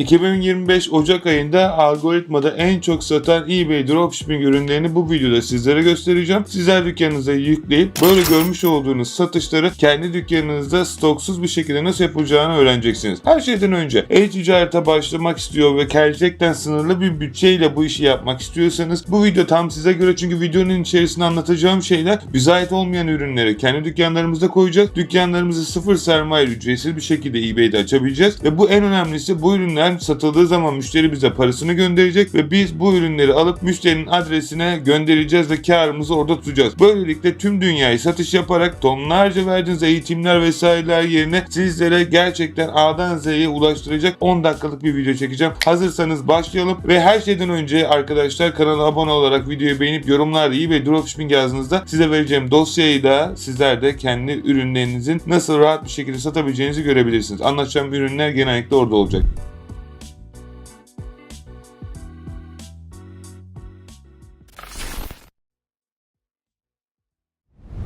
2025 Ocak ayında algoritmada en çok satan eBay dropshipping ürünlerini bu videoda sizlere göstereceğim. Sizler dükkanınıza yükleyip böyle görmüş olduğunuz satışları kendi dükkanınızda stoksuz bir şekilde nasıl yapılacağını öğreneceksiniz. Her şeyden önce e-ticarete başlamak istiyor ve gerçekten sınırlı bir bütçeyle bu işi yapmak istiyorsanız bu video tam size göre çünkü videonun içerisinde anlatacağım şeyler bize ait olmayan ürünleri kendi dükkanlarımızda koyacağız. Dükkanlarımızı sıfır sermaye ücretsiz bir şekilde eBay'de açabileceğiz ve bu en önemlisi bu ürünler satıldığı zaman müşteri bize parasını gönderecek ve biz bu ürünleri alıp müşterinin adresine göndereceğiz ve karımızı orada tutacağız. Böylelikle tüm dünyayı satış yaparak tonlarca verdiğiniz eğitimler vesaireler yerine sizlere gerçekten A'dan Z'ye ulaştıracak 10 dakikalık bir video çekeceğim. Hazırsanız başlayalım ve her şeyden önce arkadaşlar kanala abone olarak videoyu beğenip yorumlarda iyi ve dropshipping yazdığınızda size vereceğim dosyayı da sizler de kendi ürünlerinizin nasıl rahat bir şekilde satabileceğinizi görebilirsiniz. Anlatacağım ürünler genellikle orada olacak.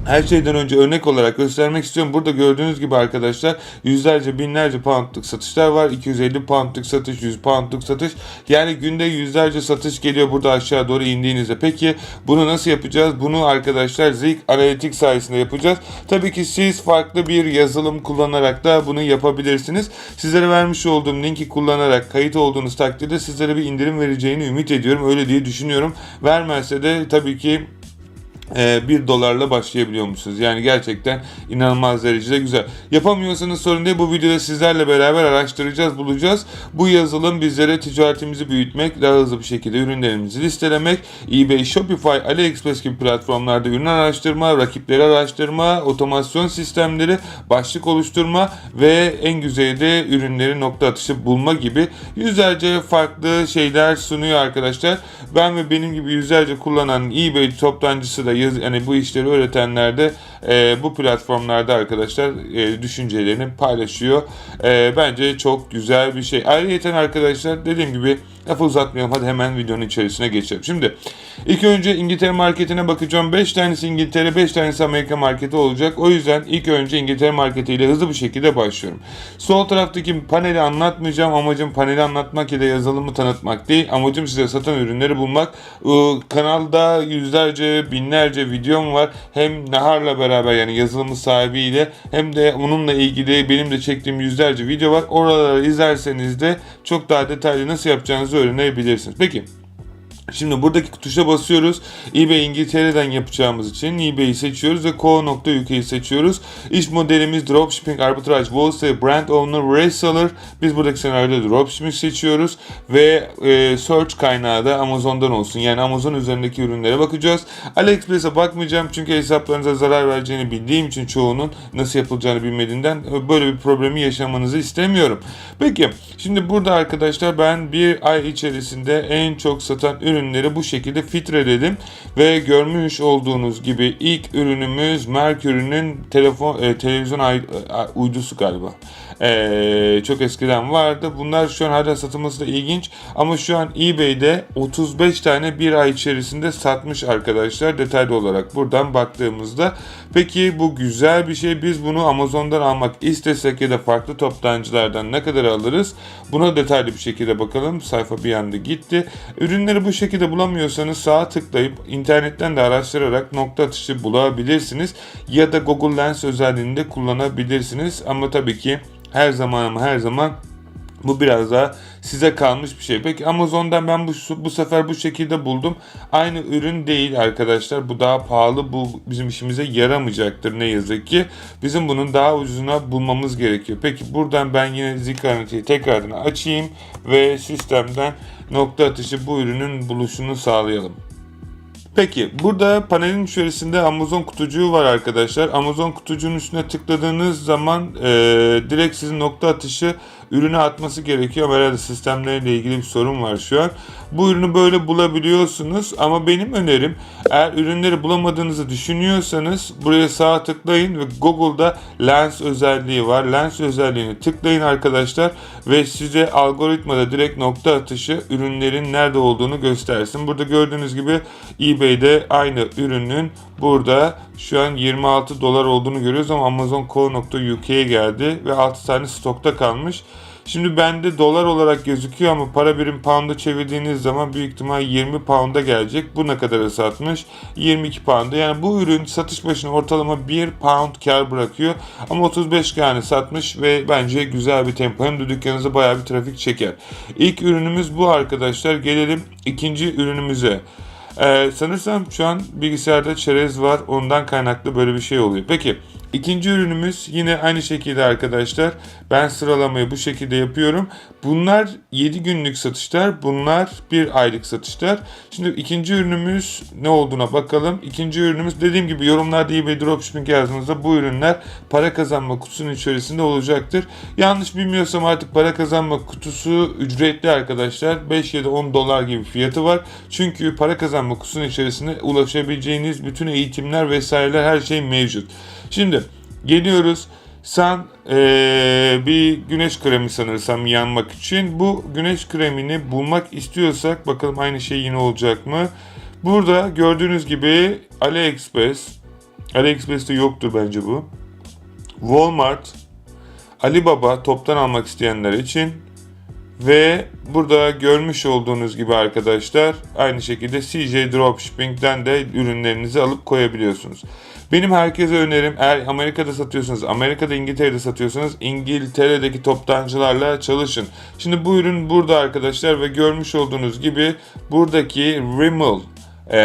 Her şeyden önce örnek olarak göstermek istiyorum. Burada gördüğünüz gibi arkadaşlar yüzlerce binlerce poundluk satışlar var. 250 poundluk satış, 100 poundluk satış. Yani günde yüzlerce satış geliyor burada aşağı doğru indiğinizde. Peki bunu nasıl yapacağız? Bunu arkadaşlar Zik Analytics sayesinde yapacağız. Tabii ki siz farklı bir yazılım kullanarak da bunu yapabilirsiniz. Sizlere vermiş olduğum linki kullanarak kayıt olduğunuz takdirde sizlere bir indirim vereceğini ümit ediyorum. Öyle diye düşünüyorum. Vermezse de tabii ki 1 dolarla başlayabiliyormuşsunuz. Yani gerçekten inanılmaz derecede güzel. Yapamıyorsanız sorun değil. Bu videoda sizlerle beraber araştıracağız, bulacağız. Bu yazılım bizlere ticaretimizi büyütmek, daha hızlı bir şekilde ürünlerimizi listelemek, eBay, Shopify, AliExpress gibi platformlarda ürün araştırma, rakipleri araştırma, otomasyon sistemleri, başlık oluşturma ve en güzeli ürünleri nokta atışı bulma gibi yüzlerce farklı şeyler sunuyor arkadaşlar. Ben ve benim gibi yüzlerce kullanan eBay toptancısı da yaz, yani bu işleri öğretenler de e, bu platformlarda arkadaşlar e, düşüncelerini paylaşıyor. E, bence çok güzel bir şey. Ayrıca arkadaşlar dediğim gibi lafı uzatmayalım hadi hemen videonun içerisine geçelim. Şimdi ilk önce İngiltere marketine bakacağım. 5 tanesi İngiltere 5 tanesi Amerika marketi olacak. O yüzden ilk önce İngiltere marketiyle hızlı bir şekilde başlıyorum. Sol taraftaki paneli anlatmayacağım. Amacım paneli anlatmak ile yazılımı tanıtmak değil. Amacım size satan ürünleri bulmak. Kanalda yüzlerce binlerce videom var. Hem Nahar'la beraber yani yazılımı sahibiyle hem de onunla ilgili benim de çektiğim yüzlerce video var. Oraları izlerseniz de çok daha detaylı nasıl yapacağınızı öğrenebilirsiniz. Peki Şimdi buradaki tuşa basıyoruz. eBay İngiltere'den yapacağımız için eBay'i seçiyoruz ve co.uk'yi seçiyoruz. İş modelimiz Dropshipping Arbitrage Wholesale Brand Owner Reseller. Biz buradaki senaryoda Dropshipping seçiyoruz ve e, search kaynağı da Amazon'dan olsun. Yani Amazon üzerindeki ürünlere bakacağız. AliExpress'e bakmayacağım çünkü hesaplarınıza zarar vereceğini bildiğim için çoğunun nasıl yapılacağını bilmediğinden böyle bir problemi yaşamanızı istemiyorum. Peki şimdi burada arkadaşlar ben bir ay içerisinde en çok satan ürün ürünleri bu şekilde filtreledim ve görmüş olduğunuz gibi ilk ürünümüz Mercury'nin telefon e, televizyon ay, uydusu galiba. Ee, çok eskiden vardı. Bunlar şu an hala satılması da ilginç. Ama şu an eBay'de 35 tane bir ay içerisinde satmış arkadaşlar. Detaylı olarak buradan baktığımızda. Peki bu güzel bir şey. Biz bunu Amazon'dan almak istesek ya da farklı toptancılardan ne kadar alırız? Buna detaylı bir şekilde bakalım. Sayfa bir anda gitti. Ürünleri bu şekilde bulamıyorsanız sağa tıklayıp internetten de araştırarak nokta atışı bulabilirsiniz. Ya da Google Lens özelliğini de kullanabilirsiniz. Ama tabii ki her zaman ama her zaman bu biraz daha size kalmış bir şey. Peki Amazon'dan ben bu bu sefer bu şekilde buldum. Aynı ürün değil arkadaşlar. Bu daha pahalı. Bu bizim işimize yaramayacaktır ne yazık ki. Bizim bunun daha ucuzuna bulmamız gerekiyor. Peki buradan ben yine Zikaranti'yi tekrardan açayım ve sistemden nokta atışı bu ürünün buluşunu sağlayalım. Peki burada panelin içerisinde Amazon kutucuğu var arkadaşlar. Amazon kutucuğun üstüne tıkladığınız zaman e, direkt sizin nokta atışı ürünü atması gerekiyor. Ama herhalde sistemleriyle ilgili bir sorun var şu an. Bu ürünü böyle bulabiliyorsunuz ama benim önerim eğer ürünleri bulamadığınızı düşünüyorsanız buraya sağ tıklayın ve Google'da Lens özelliği var. Lens özelliğini tıklayın arkadaşlar ve size algoritmada direkt nokta atışı ürünlerin nerede olduğunu göstersin. Burada gördüğünüz gibi eBay'de aynı ürünün burada şu an 26 dolar olduğunu görüyoruz ama Amazon.co.uk'ye geldi ve 6 tane stokta kalmış. Şimdi bende dolar olarak gözüküyor ama para birim pound'a çevirdiğiniz zaman büyük ihtimal 20 pound'a gelecek. Bu ne kadara satmış? 22 pound'a. Yani bu ürün satış başına ortalama 1 pound kar bırakıyor. Ama 35 tane satmış ve bence güzel bir tempo. Hem de dükkanınıza bayağı bir trafik çeker. İlk ürünümüz bu arkadaşlar. Gelelim ikinci ürünümüze. Ee, sanırsam şu an bilgisayarda çerez var. Ondan kaynaklı böyle bir şey oluyor. Peki ikinci ürünümüz yine aynı şekilde arkadaşlar. Ben sıralamayı bu şekilde yapıyorum. Bunlar 7 günlük satışlar. Bunlar 1 aylık satışlar. Şimdi ikinci ürünümüz ne olduğuna bakalım. İkinci ürünümüz dediğim gibi yorumlarda eBay Dropshipping yazdığınızda bu ürünler para kazanma kutusunun içerisinde olacaktır. Yanlış bilmiyorsam artık para kazanma kutusu ücretli arkadaşlar. 5 ya da 10 dolar gibi fiyatı var. Çünkü para kazanma kutusunun içerisinde ulaşabileceğiniz bütün eğitimler vesaireler her şey mevcut. Şimdi geliyoruz. Sen eee, bir güneş kremi sanırsam yanmak için. Bu güneş kremini bulmak istiyorsak bakalım aynı şey yine olacak mı? Burada gördüğünüz gibi AliExpress. AliExpress'te yoktur bence bu. Walmart, Alibaba toptan almak isteyenler için ve burada görmüş olduğunuz gibi arkadaşlar aynı şekilde CJ Dropshipping'den de ürünlerinizi alıp koyabiliyorsunuz. Benim herkese önerim eğer Amerika'da satıyorsanız, Amerika'da İngiltere'de satıyorsanız İngiltere'deki toptancılarla çalışın. Şimdi bu ürün burada arkadaşlar ve görmüş olduğunuz gibi buradaki Rimmel eee,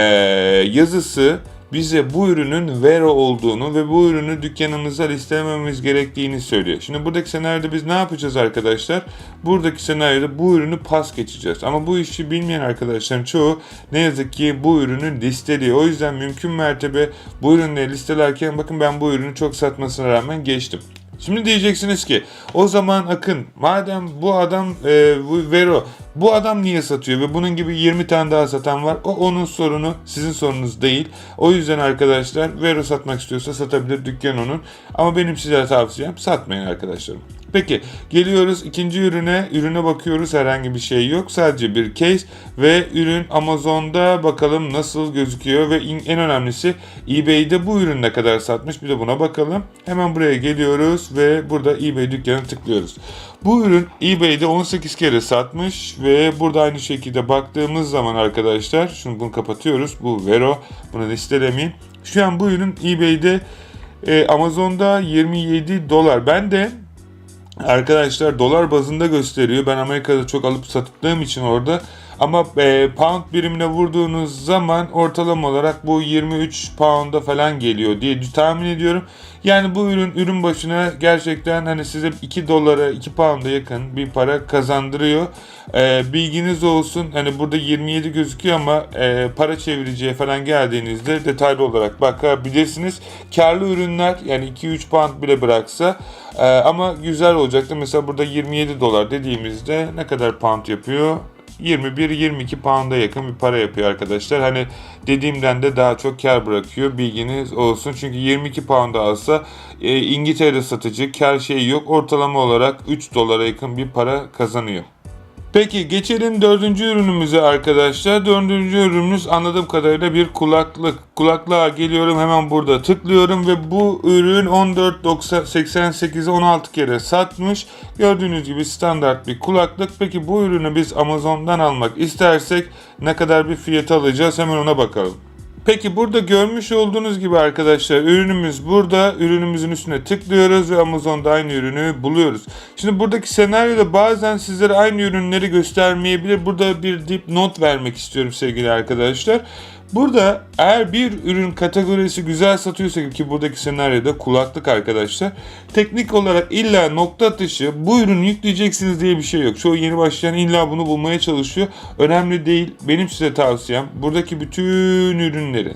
yazısı bize bu ürünün Vero olduğunu ve bu ürünü dükkanımıza listelememiz gerektiğini söylüyor. Şimdi buradaki senaryoda biz ne yapacağız arkadaşlar? Buradaki senaryoda bu ürünü pas geçeceğiz. Ama bu işi bilmeyen arkadaşların çoğu ne yazık ki bu ürünü listeliyor. O yüzden mümkün mertebe bu ürünleri listelerken bakın ben bu ürünü çok satmasına rağmen geçtim. Şimdi diyeceksiniz ki o zaman Akın madem bu adam e, bu Vero bu adam niye satıyor ve bunun gibi 20 tane daha satan var o onun sorunu sizin sorunuz değil. O yüzden arkadaşlar Vero satmak istiyorsa satabilir dükkan onun ama benim size tavsiyem satmayın arkadaşlarım. Peki geliyoruz ikinci ürüne. Ürüne bakıyoruz herhangi bir şey yok. Sadece bir case ve ürün Amazon'da bakalım nasıl gözüküyor ve en önemlisi eBay'de bu ürün ne kadar satmış bir de buna bakalım. Hemen buraya geliyoruz ve burada eBay dükkanına tıklıyoruz. Bu ürün eBay'de 18 kere satmış ve burada aynı şekilde baktığımız zaman arkadaşlar şunu bunu kapatıyoruz. Bu Vero. Bunu listelemeyeyim. Şu an bu ürün eBay'de e, Amazon'da 27 dolar. Ben de Arkadaşlar dolar bazında gösteriyor. Ben Amerika'da çok alıp sattığım için orada. Ama e, pound birimine vurduğunuz zaman ortalama olarak bu 23 pound'a falan geliyor diye tahmin ediyorum. Yani bu ürün ürün başına gerçekten hani size 2 dolara 2 pound'a yakın bir para kazandırıyor. E, bilginiz olsun hani burada 27 gözüküyor ama e, para çeviriciye falan geldiğinizde detaylı olarak bakabilirsiniz. Karlı ürünler yani 2-3 pound bile bıraksa e, ama güzel olacaktı. Mesela burada 27 dolar dediğimizde ne kadar pound yapıyor? 21-22 pound'a yakın bir para yapıyor arkadaşlar. Hani dediğimden de daha çok kar bırakıyor. Bilginiz olsun. Çünkü 22 pound'a alsa e, İngiltere'de satıcı kar şeyi yok. Ortalama olarak 3 dolara yakın bir para kazanıyor. Peki geçelim dördüncü ürünümüze arkadaşlar. Dördüncü ürünümüz anladığım kadarıyla bir kulaklık. Kulaklığa geliyorum hemen burada tıklıyorum ve bu ürün 14.88'e 16 kere satmış. Gördüğünüz gibi standart bir kulaklık. Peki bu ürünü biz Amazon'dan almak istersek ne kadar bir fiyat alacağız hemen ona bakalım. Peki burada görmüş olduğunuz gibi arkadaşlar ürünümüz burada. Ürünümüzün üstüne tıklıyoruz ve Amazon'da aynı ürünü buluyoruz. Şimdi buradaki senaryoda bazen sizlere aynı ürünleri göstermeyebilir. Burada bir dipnot vermek istiyorum sevgili arkadaşlar. Burada eğer bir ürün kategorisi güzel satıyorsa ki buradaki senaryoda kulaklık arkadaşlar. Teknik olarak illa nokta atışı bu ürünü yükleyeceksiniz diye bir şey yok. Çoğu yeni başlayan illa bunu bulmaya çalışıyor. Önemli değil. Benim size tavsiyem buradaki bütün ürünleri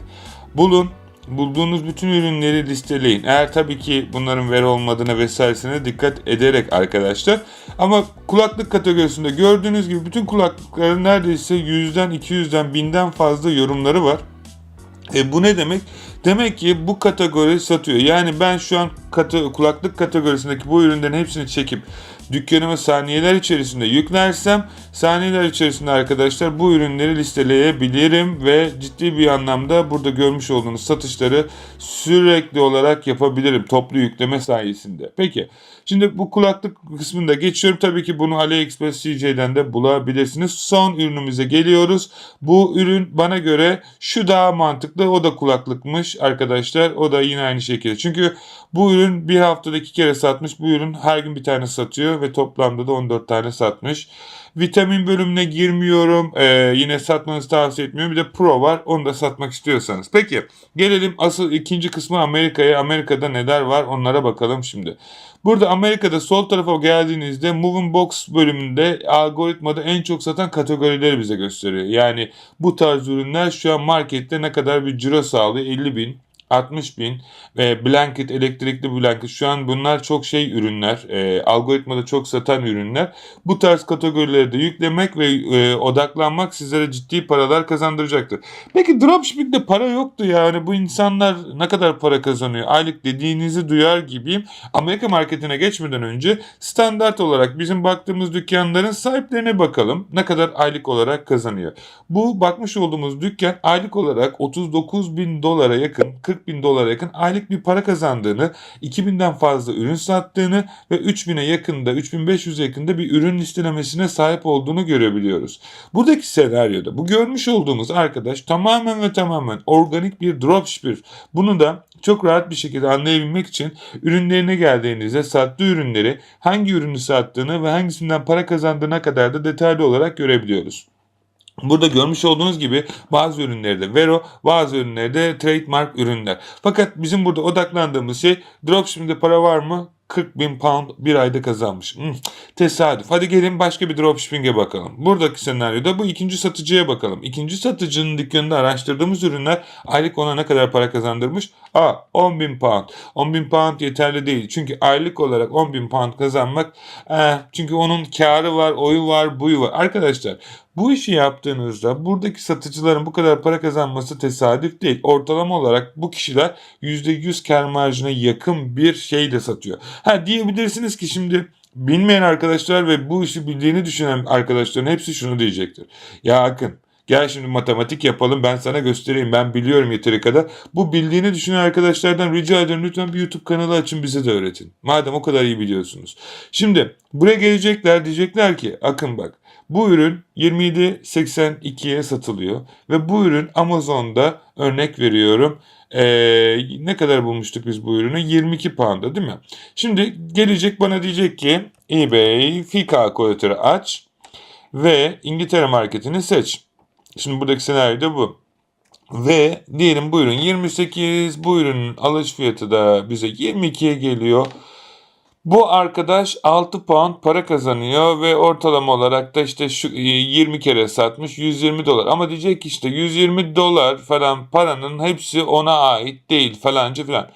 bulun. Bulduğunuz bütün ürünleri listeleyin. Eğer tabii ki bunların veri olmadığına vesairesine dikkat ederek arkadaşlar. Ama kulaklık kategorisinde gördüğünüz gibi bütün kulaklıkların neredeyse 100'den 200'den 1000'den fazla yorumları var. E bu ne demek? Demek ki bu kategori satıyor. Yani ben şu an kate- kulaklık kategorisindeki bu ürünlerin hepsini çekip dükkanıma saniyeler içerisinde yüklersem saniyeler içerisinde arkadaşlar bu ürünleri listeleyebilirim ve ciddi bir anlamda burada görmüş olduğunuz satışları sürekli olarak yapabilirim toplu yükleme sayesinde. Peki Şimdi bu kulaklık kısmında geçiyorum. Tabii ki bunu AliExpress CJ'den de bulabilirsiniz. Son ürünümüze geliyoruz. Bu ürün bana göre şu daha mantıklı. O da kulaklıkmış arkadaşlar. O da yine aynı şekilde. Çünkü bu ürün bir haftada iki kere satmış. Bu ürün her gün bir tane satıyor ve toplamda da 14 tane satmış. Vitamin bölümüne girmiyorum. Ee, yine satmanızı tavsiye etmiyorum. Bir de Pro var. Onu da satmak istiyorsanız. Peki gelelim asıl ikinci kısmı Amerika'ya. Amerika'da neler var onlara bakalım şimdi. Burada Amerika'da sol tarafa geldiğinizde Moving Box bölümünde algoritmada en çok satan kategorileri bize gösteriyor. Yani bu tarz ürünler şu an markette ne kadar bir ciro sağlıyor? 50 bin, 60 bin ve blanket, elektrikli blanket şu an bunlar çok şey ürünler. E, algoritmada çok satan ürünler. Bu tarz kategorileri de yüklemek ve e, odaklanmak sizlere ciddi paralar kazandıracaktır. Peki dropshipping'de para yoktu yani bu insanlar ne kadar para kazanıyor? Aylık dediğinizi duyar gibiyim. Amerika marketine geçmeden önce standart olarak bizim baktığımız dükkanların sahiplerine bakalım. Ne kadar aylık olarak kazanıyor. Bu bakmış olduğumuz dükkan aylık olarak 39 bin dolara yakın 40 bin dolara yakın aylık bir para kazandığını 2000'den fazla ürün sattığını ve 3000'e yakında 3500'e yakında bir ürün listelemesine sahip olduğunu görebiliyoruz. Buradaki senaryoda bu görmüş olduğumuz arkadaş tamamen ve tamamen organik bir dropshipper. Bunu da çok rahat bir şekilde anlayabilmek için ürünlerine geldiğinizde sattığı ürünleri hangi ürünü sattığını ve hangisinden para kazandığına kadar da detaylı olarak görebiliyoruz. Burada görmüş olduğunuz gibi bazı ürünlerde Vero, bazı ürünlerde trademark ürünler. Fakat bizim burada odaklandığımız şey dropshipping'de para var mı? 40 bin pound bir ayda kazanmış. Hmm, tesadüf. Hadi gelin başka bir dropshipping'e bakalım. Buradaki senaryoda bu ikinci satıcıya bakalım. İkinci satıcının dükkanında araştırdığımız ürünler aylık ona ne kadar para kazandırmış? A. 10 bin pound. 10 bin pound yeterli değil. Çünkü aylık olarak 10 bin pound kazanmak eh, çünkü onun karı var, oyu var, buyu var. Arkadaşlar bu işi yaptığınızda buradaki satıcıların bu kadar para kazanması tesadüf değil. Ortalama olarak bu kişiler %100 kar marjına yakın bir şeyle satıyor. Ha diyebilirsiniz ki şimdi bilmeyen arkadaşlar ve bu işi bildiğini düşünen arkadaşların hepsi şunu diyecektir. Ya Akın Gel şimdi matematik yapalım ben sana göstereyim ben biliyorum yeteri kadar. Bu bildiğini düşünen arkadaşlardan rica ederim lütfen bir YouTube kanalı açın bize de öğretin. Madem o kadar iyi biliyorsunuz. Şimdi buraya gelecekler diyecekler ki Akın bak bu ürün 27.82'ye satılıyor ve bu ürün Amazon'da örnek veriyorum ee, ne kadar bulmuştuk biz bu ürünü? 22 pound'a değil mi? Şimdi gelecek bana diyecek ki eBay fee kalkülatörü aç ve İngiltere marketini seç. Şimdi buradaki senaryo da bu. Ve diyelim bu ürün 28, bu ürünün alış fiyatı da bize 22'ye geliyor. Bu arkadaş 6 pound para kazanıyor ve ortalama olarak da işte şu 20 kere satmış 120 dolar. Ama diyecek ki işte 120 dolar falan paranın hepsi ona ait değil falanca falan.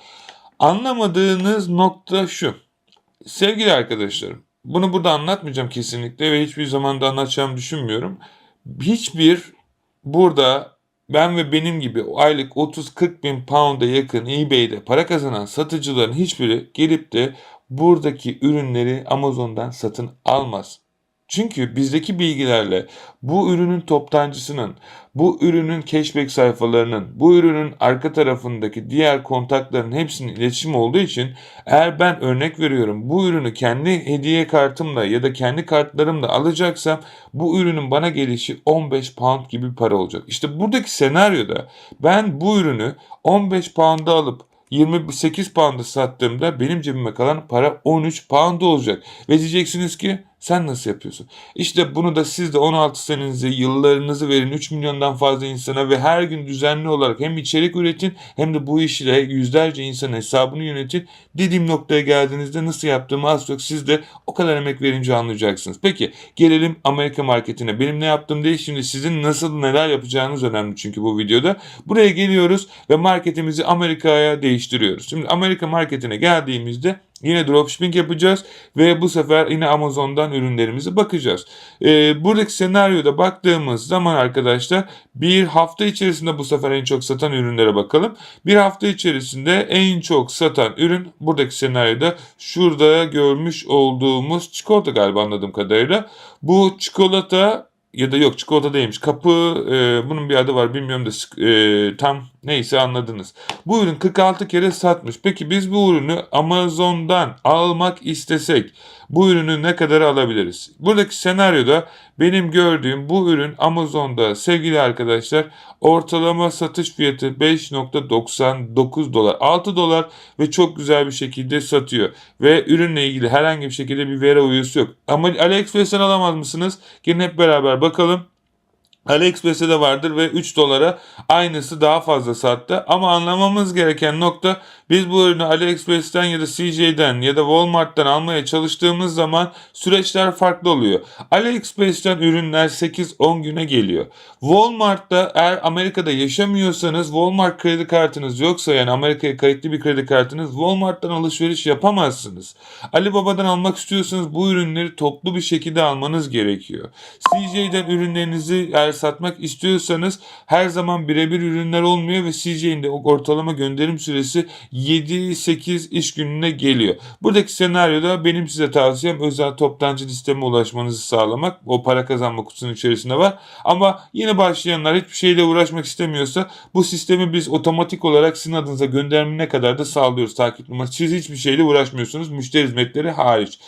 Anlamadığınız nokta şu. Sevgili arkadaşlarım bunu burada anlatmayacağım kesinlikle ve hiçbir zaman da anlatacağımı düşünmüyorum. Hiçbir burada ben ve benim gibi aylık 30-40 bin pound'a yakın eBay'de para kazanan satıcıların hiçbiri gelip de buradaki ürünleri Amazon'dan satın almaz. Çünkü bizdeki bilgilerle bu ürünün toptancısının, bu ürünün cashback sayfalarının, bu ürünün arka tarafındaki diğer kontakların hepsinin iletişim olduğu için eğer ben örnek veriyorum bu ürünü kendi hediye kartımla ya da kendi kartlarımla alacaksam bu ürünün bana gelişi 15 pound gibi para olacak. İşte buradaki senaryoda ben bu ürünü 15 pound'a alıp 28 pound'a sattığımda benim cebime kalan para 13 pound olacak. Ve diyeceksiniz ki sen nasıl yapıyorsun? İşte bunu da siz de 16 senenizi, yıllarınızı verin 3 milyondan fazla insana ve her gün düzenli olarak hem içerik üretin hem de bu işle yüzlerce insanın hesabını yönetin. Dediğim noktaya geldiğinizde nasıl yaptığımı az çok siz de o kadar emek verince anlayacaksınız. Peki gelelim Amerika marketine. Benim ne yaptığım değil şimdi sizin nasıl neler yapacağınız önemli çünkü bu videoda. Buraya geliyoruz ve marketimizi Amerika'ya değiştiriyoruz. Şimdi Amerika marketine geldiğimizde Yine dropshipping yapacağız ve bu sefer yine Amazon'dan ürünlerimizi bakacağız. Ee, buradaki senaryoda baktığımız zaman arkadaşlar bir hafta içerisinde bu sefer en çok satan ürünlere bakalım. Bir hafta içerisinde en çok satan ürün buradaki senaryoda şurada görmüş olduğumuz çikolata galiba anladığım kadarıyla. Bu çikolata ya da yok çikolata değilmiş. Kapı e, bunun bir adı var bilmiyorum da e, tam Neyse anladınız. Bu ürün 46 kere satmış. Peki biz bu ürünü Amazon'dan almak istesek bu ürünü ne kadar alabiliriz? Buradaki senaryoda benim gördüğüm bu ürün Amazon'da sevgili arkadaşlar ortalama satış fiyatı 5.99 dolar. 6 dolar ve çok güzel bir şekilde satıyor. Ve ürünle ilgili herhangi bir şekilde bir veri uyusu yok. Ama AliExpress'ten alamaz mısınız? Gelin hep beraber bakalım. AliExpress'e de vardır ve 3 dolara aynısı daha fazla sattı. Ama anlamamız gereken nokta biz bu ürünü AliExpress'ten ya da CJ'den ya da Walmart'tan almaya çalıştığımız zaman süreçler farklı oluyor. AliExpress'ten ürünler 8-10 güne geliyor. Walmart'ta eğer Amerika'da yaşamıyorsanız Walmart kredi kartınız yoksa yani Amerika'ya kayıtlı bir kredi kartınız Walmart'tan alışveriş yapamazsınız. Alibaba'dan almak istiyorsanız bu ürünleri toplu bir şekilde almanız gerekiyor. CJ'den ürünlerinizi eğer satmak istiyorsanız her zaman birebir ürünler olmuyor ve CJ'in de ortalama gönderim süresi 7-8 iş gününe geliyor. Buradaki senaryoda benim size tavsiyem özel toptancı listeme ulaşmanızı sağlamak. O para kazanma kutusunun içerisinde var. Ama yeni başlayanlar hiçbir şeyle uğraşmak istemiyorsa bu sistemi biz otomatik olarak sizin adınıza göndermene kadar da sağlıyoruz takip numarası. Siz hiçbir şeyle uğraşmıyorsunuz. Müşteri hizmetleri hariç.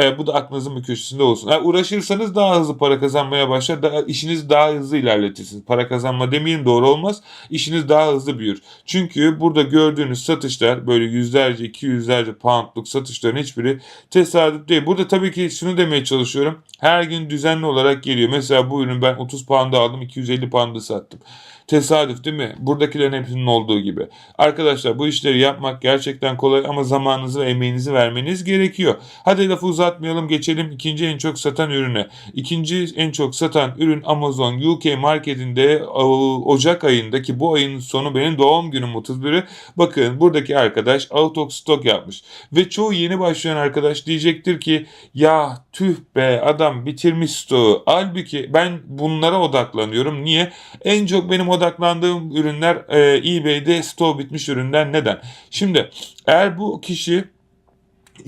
Ee, bu da aklınızın bir köşesinde olsun. Eğer uğraşırsanız daha hızlı para kazanmaya başlar. Daha, işiniz daha hızlı ilerletirsiniz. Para kazanma demeyeyim doğru olmaz. İşiniz daha hızlı büyür. Çünkü burada gördüğünüz satışlar böyle yüzlerce, iki yüzlerce poundluk satışların hiçbiri tesadüf değil. Burada tabii ki şunu demeye çalışıyorum. Her gün düzenli olarak geliyor. Mesela bu ürün ben 30 pound'a aldım, 250 pound'a sattım. Tesadüf değil mi? Buradakilerin hepsinin olduğu gibi. Arkadaşlar bu işleri yapmak gerçekten kolay ama zamanınızı ve emeğinizi vermeniz gerekiyor. Hadi lafı uzatmayalım geçelim ikinci en çok satan ürüne. İkinci en çok satan ürün Amazon UK marketinde Ocak ayındaki bu ayın sonu benim doğum günüm 31'i. Bakın buradaki arkadaş out of stock yapmış. Ve çoğu yeni başlayan arkadaş diyecektir ki ya tüh be adam bitirmiş stoğu. Halbuki ben bunlara odaklanıyorum. Niye? En çok benim odaklandığım ürünler e, eBay'de stoğu bitmiş ürünler. Neden? Şimdi eğer bu kişi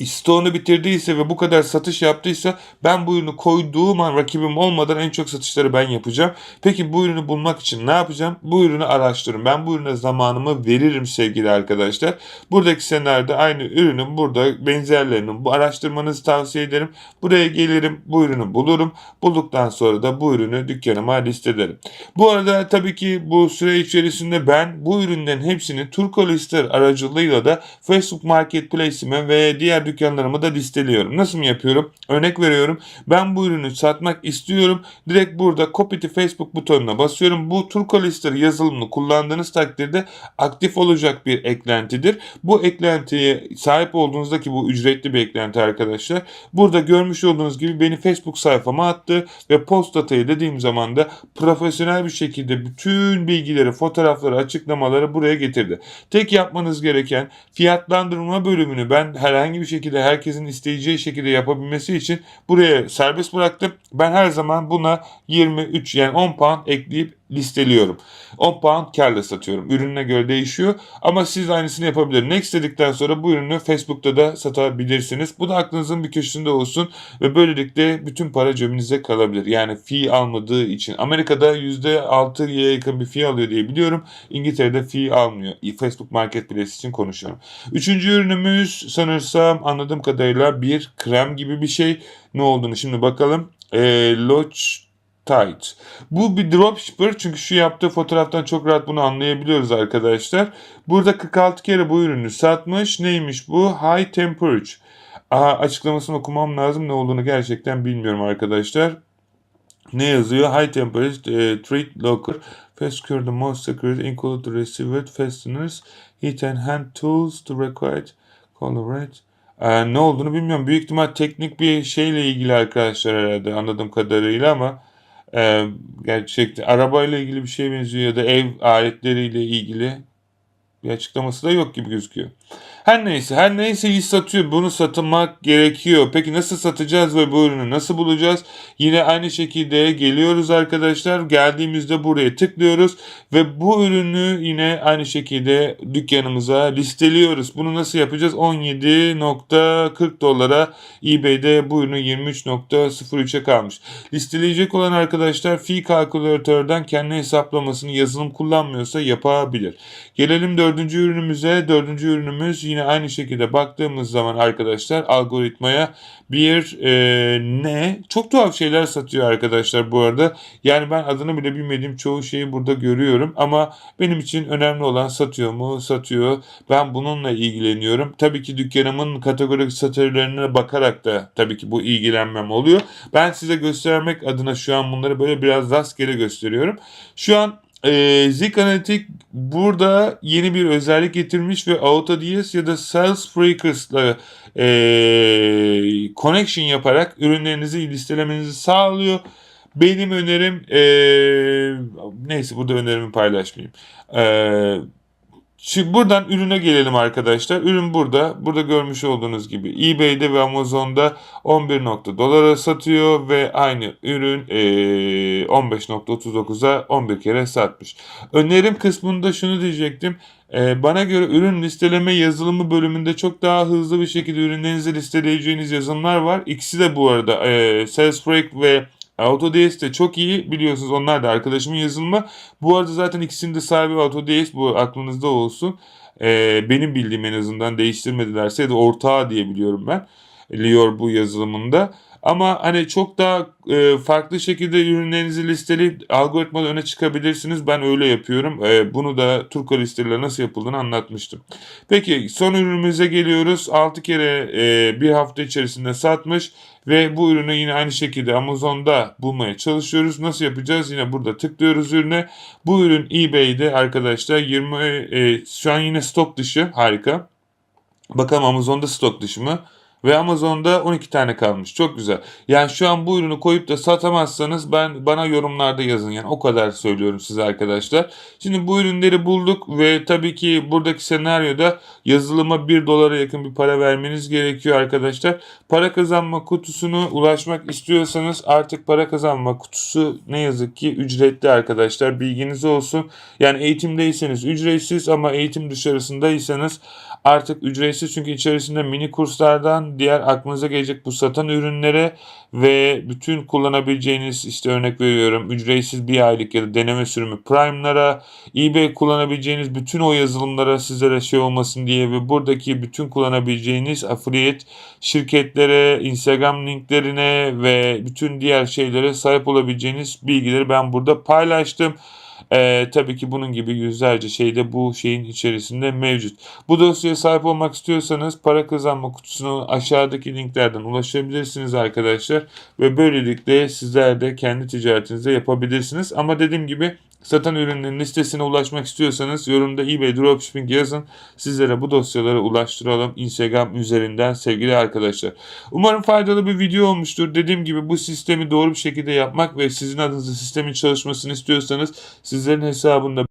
stoğunu bitirdiyse ve bu kadar satış yaptıysa ben bu ürünü koyduğum an rakibim olmadan en çok satışları ben yapacağım. Peki bu ürünü bulmak için ne yapacağım? Bu ürünü araştırırım. Ben bu ürüne zamanımı veririm sevgili arkadaşlar. Buradaki senaryoda aynı ürünün burada benzerlerinin bu araştırmanızı tavsiye ederim. Buraya gelirim bu ürünü bulurum. Bulduktan sonra da bu ürünü dükkanıma listelerim. Bu arada tabii ki bu süre içerisinde ben bu ürünlerin hepsini Turko Lister aracılığıyla da Facebook Marketplace'ime ve diğer dükkanlarımı da listeliyorum. Nasıl mı yapıyorum? Örnek veriyorum. Ben bu ürünü satmak istiyorum. Direkt burada Copy to Facebook butonuna basıyorum. Bu Turko Lister yazılımını kullandığınız takdirde aktif olacak bir eklentidir. Bu eklentiye sahip olduğunuzdaki bu ücretli bir eklenti arkadaşlar. Burada görmüş olduğunuz gibi beni Facebook sayfama attı ve post datayı dediğim zaman da profesyonel bir şekilde bütün bilgileri, fotoğrafları, açıklamaları buraya getirdi. Tek yapmanız gereken fiyatlandırma bölümünü ben herhangi bir şekilde herkesin isteyeceği şekilde yapabilmesi için buraya serbest bıraktım. Ben her zaman buna 23 yani 10 pound ekleyip listeliyorum. 10 pound karla satıyorum. Ürününe göre değişiyor ama siz aynısını yapabilir. Next dedikten sonra bu ürünü Facebook'ta da satabilirsiniz. Bu da aklınızın bir köşesinde olsun ve böylelikle bütün para cebinize kalabilir. Yani fee almadığı için. Amerika'da %6'ya yakın bir fee alıyor diye biliyorum. İngiltere'de fee almıyor. Facebook Marketplace için konuşuyorum. Üçüncü ürünümüz sanırsam anladığım kadarıyla bir krem gibi bir şey. Ne olduğunu şimdi bakalım. E, Lodge tight. Bu bir dropshipper çünkü şu yaptığı fotoğraftan çok rahat bunu anlayabiliyoruz arkadaşlar. Burada 46 kere bu ürünü satmış. Neymiş bu? High temperature. Aha, açıklamasını okumam lazım. Ne olduğunu gerçekten bilmiyorum arkadaşlar. Ne yazıyor? High temperature e, treat locker. Fast secure the most security include the receiver fasteners, heat and hand tools to require collaborate. Ee, ne olduğunu bilmiyorum. Büyük ihtimal teknik bir şeyle ilgili arkadaşlar herhalde anladığım kadarıyla ama e, gerçekten arabayla ilgili bir şey benziyor ya da ev aletleriyle ilgili bir açıklaması da yok gibi gözüküyor. Her neyse, her neyse iyi satıyor. Bunu satmak gerekiyor. Peki nasıl satacağız ve bu ürünü nasıl bulacağız? Yine aynı şekilde geliyoruz arkadaşlar. Geldiğimizde buraya tıklıyoruz ve bu ürünü yine aynı şekilde dükkanımıza listeliyoruz. Bunu nasıl yapacağız? 17.40 dolara eBay'de bu ürünü 23.03'e kalmış. Listeleyecek olan arkadaşlar fi kalkülatörden kendi hesaplamasını yazılım kullanmıyorsa yapabilir. Gelelim dördüncü ürünümüze. Dördüncü ürünümüz yine aynı şekilde baktığımız zaman arkadaşlar algoritmaya bir e, ne? Çok tuhaf şeyler satıyor arkadaşlar bu arada. Yani ben adını bile bilmediğim çoğu şeyi burada görüyorum ama benim için önemli olan satıyor mu? Satıyor. Ben bununla ilgileniyorum. Tabii ki dükkanımın kategorik satırlarına bakarak da tabii ki bu ilgilenmem oluyor. Ben size göstermek adına şu an bunları böyle biraz rastgele gösteriyorum. Şu an e, Zik Analytic burada yeni bir özellik getirmiş ve AutoDS ya da Salesforce'la e, connection yaparak ürünlerinizi listelemenizi sağlıyor. Benim önerim e, neyse burada önerimi paylaşmayayım. E, Şimdi buradan ürüne gelelim arkadaşlar. Ürün burada. Burada görmüş olduğunuz gibi eBay'de ve Amazon'da 11 nokta dolara satıyor ve aynı ürün eee, 15.39'a 11 kere satmış. Önerim kısmında şunu diyecektim. Eee, bana göre ürün listeleme yazılımı bölümünde çok daha hızlı bir şekilde ürünlerinizi listeleyeceğiniz yazılımlar var. İkisi de bu arada eee Salesforce ve Autodesk de çok iyi biliyorsunuz onlar da arkadaşımın yazılımı. Bu arada zaten ikisinin de sahibi Autodesk bu aklınızda olsun. Ee, benim bildiğim en azından değiştirmedilerse da ortağı diye biliyorum ben. Lior bu yazılımında. Ama hani çok daha e, farklı şekilde ürünlerinizi listeleyip algoritmada öne çıkabilirsiniz. Ben öyle yapıyorum. E, bunu da Turko listeleri nasıl yapıldığını anlatmıştım. Peki son ürünümüze geliyoruz. 6 kere e, bir hafta içerisinde satmış ve bu ürünü yine aynı şekilde Amazon'da bulmaya çalışıyoruz. Nasıl yapacağız? Yine burada tıklıyoruz ürüne. Bu ürün eBay'de arkadaşlar 20 e, şu an yine stok dışı. Harika. Bakalım Amazon'da stok dışı mı? Ve Amazon'da 12 tane kalmış. Çok güzel. Yani şu an bu ürünü koyup da satamazsanız ben bana yorumlarda yazın. Yani o kadar söylüyorum size arkadaşlar. Şimdi bu ürünleri bulduk ve tabii ki buradaki senaryoda yazılıma 1 dolara yakın bir para vermeniz gerekiyor arkadaşlar. Para kazanma kutusunu ulaşmak istiyorsanız artık para kazanma kutusu ne yazık ki ücretli arkadaşlar. Bilginiz olsun. Yani eğitimdeyseniz ücretsiz ama eğitim dışarısındaysanız artık ücretsiz çünkü içerisinde mini kurslardan diğer aklınıza gelecek bu satan ürünlere ve bütün kullanabileceğiniz işte örnek veriyorum ücretsiz bir aylık ya da deneme sürümü Prime'lara, eBay kullanabileceğiniz bütün o yazılımlara sizlere şey olmasın diye ve buradaki bütün kullanabileceğiniz affiliate şirketlere, Instagram linklerine ve bütün diğer şeylere sahip olabileceğiniz bilgileri ben burada paylaştım. Ee, tabii ki bunun gibi yüzlerce şey de bu şeyin içerisinde mevcut. Bu dosyaya sahip olmak istiyorsanız para kazanma kutusuna aşağıdaki linklerden ulaşabilirsiniz arkadaşlar. Ve böylelikle sizler de kendi ticaretinizi yapabilirsiniz. Ama dediğim gibi Satan ürünlerin listesine ulaşmak istiyorsanız yorumda eBay Dropshipping yazın. Sizlere bu dosyaları ulaştıralım Instagram üzerinden sevgili arkadaşlar. Umarım faydalı bir video olmuştur. Dediğim gibi bu sistemi doğru bir şekilde yapmak ve sizin adınıza sistemin çalışmasını istiyorsanız sizlerin hesabında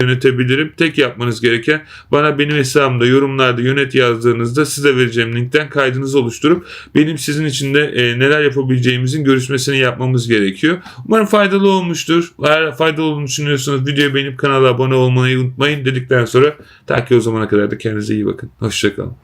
yönetebilirim. Tek yapmanız gereken bana benim hesabımda yorumlarda yönet yazdığınızda size vereceğim linkten kaydınızı oluşturup benim sizin için de e, neler yapabileceğimizin görüşmesini yapmamız gerekiyor. Umarım faydalı olmuştur. Eğer faydalı olduğunu düşünüyorsanız videoyu beğenip kanala abone olmayı unutmayın dedikten sonra ta ki o zamana kadar da kendinize iyi bakın. Hoşçakalın.